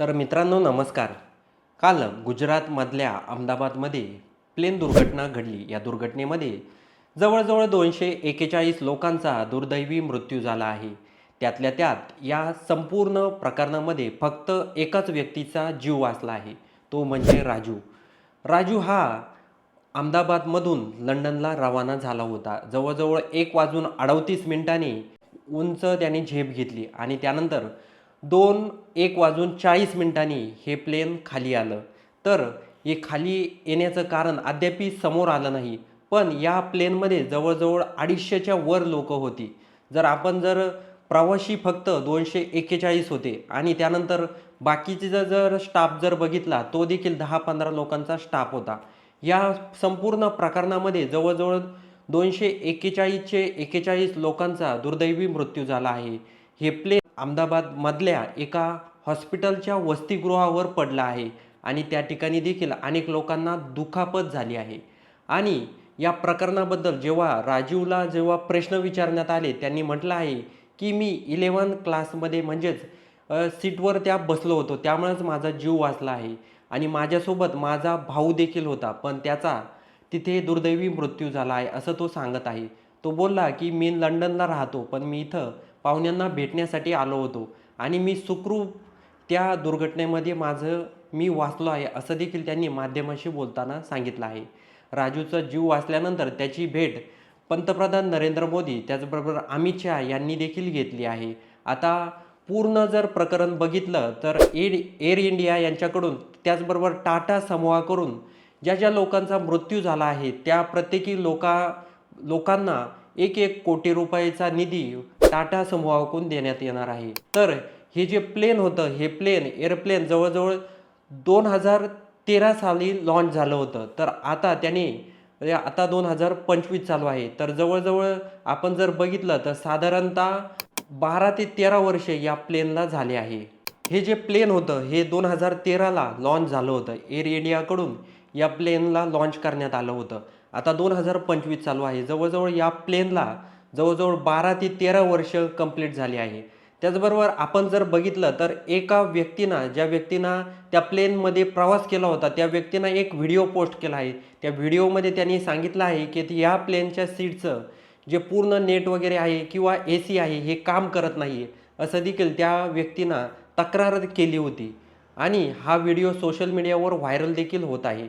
तर मित्रांनो नमस्कार. काल गुजरातमधल्या अहमदाबादमध्ये प्लेन दुर्घटना घडली. या दुर्घटनेमध्ये जवळजवळ दोनशे एकेचाळीस लोकांचा दुर्दैवी मृत्यू झाला आहे. त्यातल्या त्यात या संपूर्ण प्रकरणामध्ये फक्त एकाच व्यक्तीचा जीव वाचला आहे. तो म्हणजे राजू. राजू हा अहमदाबादमधून लंडनला रवाना झाला होता. जवळजवळ एक वाजून अडतीस मिनिटांनी उंच त्याने झेप घेतली आणि त्यानंतर दोन एक वाजून चाळीस मिनिटांनी हे प्लेन खाली आलं. तर हे खाली येण्याचं कारण अद्यापी समोर आलं नाही. पण या प्लेनमध्ये जवळजवळ अडीचशेच्या वर लोक होती. जर आपण जर प्रवासी फक्त दोनशे एक्केचाळीस होते आणि त्यानंतर बाकीचा जर स्टाफ जर बघितला तो देखील दहा पंधरा लोकांचा स्टाफ होता. या संपूर्ण प्रकरणामध्ये जवळजवळ दोनशे एक्केचाळीसचे एक्केचाळीस लोकांचा दुर्दैवी मृत्यू झाला आहे. हे प्लेन अहमदाबादमधल्या एका हॉस्पिटलच्या वसतिगृहावर पडला आहे आणि त्या ठिकाणी देखील अनेक लोकांना दुखापत झाली आहे. आणि या प्रकरणाबद्दल जेव्हा राजीवला जेव्हा प्रश्न विचारण्यात आले त्यांनी म्हटलं आहे की मी इलेवन क्लासमध्ये म्हणजेच सीटवर त्या बसलो होतो. त्यामुळेच माझा जीव वाचला आहे आणि माझ्यासोबत माझा भाऊ देखील होता पण त्याचा तिथे दुर्दैवी मृत्यू झाला आहे असं तो सांगत आहे. तो बोलला की मी लंडनला राहतो पण मी इथं पाहुण्यांना भेटण्यासाठी आलो होतो. आणि मी सुखरूप त्या दुर्घटनेमध्ये माझं मी वाचलो आहे असं देखील त्यांनी माध्यमाशी बोलताना सांगितलं आहे. राजूचा जीव वाचल्यानंतर त्याची भेट पंतप्रधान नरेंद्र मोदी त्याचबरोबर अमित शहा यांनी देखील घेतली आहे. आता पूर्ण जर प्रकरण बघितलं तर एड एअर इंडिया यांच्याकडून त्याचबरोबर टाटा समूहाकडून ज्या ज्या लोकांचा मृत्यू झाला आहे त्या प्रत्येकी लोका लोकांना एक एक कोटी रुपयाचा निधी टाटा समूहाकडून देण्यात येणार आहे. तर हे जे प्लेन होतं हे प्लेन एअरप्लेन जवळजवळ दोन हजार तेरा साली लॉन्च झालं होतं. तर आता त्याने म्हणजे आता दोन हजार पंचवीस चालू आहे. तर जवळजवळ आपण जर बघितलं तर साधारणतः बारा ते तेरा वर्षे या प्लेनला झाले आहे. हे जे प्लेन होतं हे दोन हजार तेराला लॉन्च झालं होतं. एअर इंडियाकडून या प्लेनला लॉन्च करण्यात आलं होतं. आता दोन हजार पंचवीस चालू आहे. जवळजवळ या प्लेनला जवळजवळ बारा ते तेरा वर्ष कंप्लीट झाली आहे. त्याचबरोबर आपण जर बघितलं तर एका व्यक्तीनं ज्या व्यक्तीनं त्या प्लेनमध्ये प्रवास केला होता त्या व्यक्तीनं एक व्हिडिओ पोस्ट केला आहे. त्या व्हिडिओमध्ये त्यांनी सांगितलं आहे की ती या प्लेनच्या सीटचं जे पूर्ण नेट वगैरे आहे किंवा ए सी आहे हे काम करत नाही आहे असं देखील त्या व्यक्तीनं तक्रार केली होती. आणि हा व्हिडिओ सोशल मीडियावर व्हायरल देखील होत आहे.